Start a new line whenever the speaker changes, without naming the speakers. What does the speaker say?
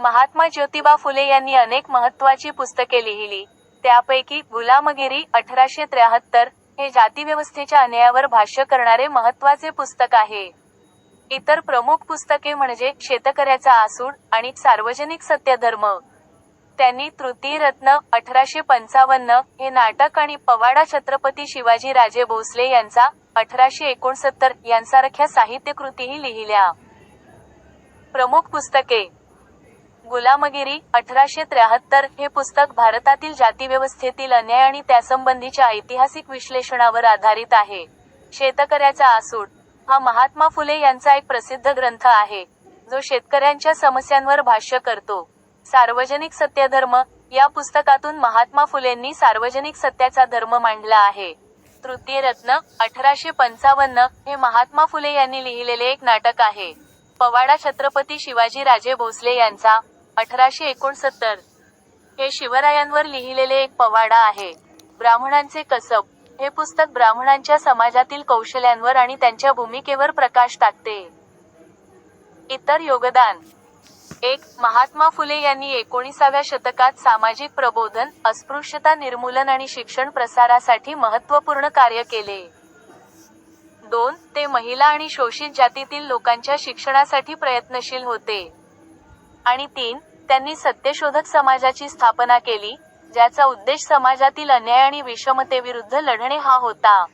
महात्मा ज्योतिबा फुले यांनी अनेक महत्त्वाची पुस्तके लिहिली. त्यापैकी गुलामगिरी अठराशे त्र्याहत्तर हे जातीव्यवस्थेच्या अन्यायावर भाष्य करणारे महत्त्वाचे पुस्तक आहे. इतर प्रमुख पुस्तके म्हणजे शेतकऱ्याचा आसूड आणि सार्वजनिक सत्यधर्म. त्यांनी तृतीय रत्न अठराशे पंचावन्न हे नाटक आणि पवाडा छत्रपती शिवाजी राजे भोसले यांचा अठराशे एकोणसत्तर यांसारख्या साहित्यकृतीही लिहिल्या. प्रमुख पुस्तके गुलामगिरी अठराशे त्र्याहत्तर हे पुस्तक भारतातील जातीव्यवस्थेतील अन्याय आणि त्यासंबंधीच्या ऐतिहासिक विश्लेषणावर आधारित आहे. शेतकऱ्याचा आसूड. हा महात्मा फुले यांचा एक प्रसिद्ध ग्रंथ आहे जो शेतकऱ्यांच्या समस्यांवर भाष्य करतो. सार्वजनिक सत्यधर्म. या पुस्तकातून महात्मा फुलेंनी सार्वजनिक सत्याचा धर्म मांडला आहे. तृतीय रत्न अठराशे पंचावन्न हे महात्मा फुले यांनी लिहिलेले एक नाटक आहे. पवाडा छत्रपती शिवाजी राजे भोसले यांचा अठराशे एकोणसत्तर. हे शिवरायांवर लिहिलेले एक पवाडा आहे. ब्राह्मणांचे कसब. हे पुस्तक ब्राह्मणांच्या समाजातील कौशल्यांवर आणि त्यांच्या भूमिकेवर प्रकाश टाकते. इतर योगदान. एक महात्मा फुले यांनी एकोणीसाव्या शतकात सामाजिक प्रबोधन अस्पृश्यता निर्मूलन आणि शिक्षण प्रसारासाठी महत्त्वपूर्ण कार्य केले. दोन ते महिला आणि शोषित जातीतील लोकांच्या शिक्षणासाठी प्रयत्नशील होते. आणि तीन त्यांनी सत्यशोधक समाजाची स्थापना केली ज्याचा उद्देश समाजातील अन्याय आणि विषमतेविरुद्ध लढणे हा होता.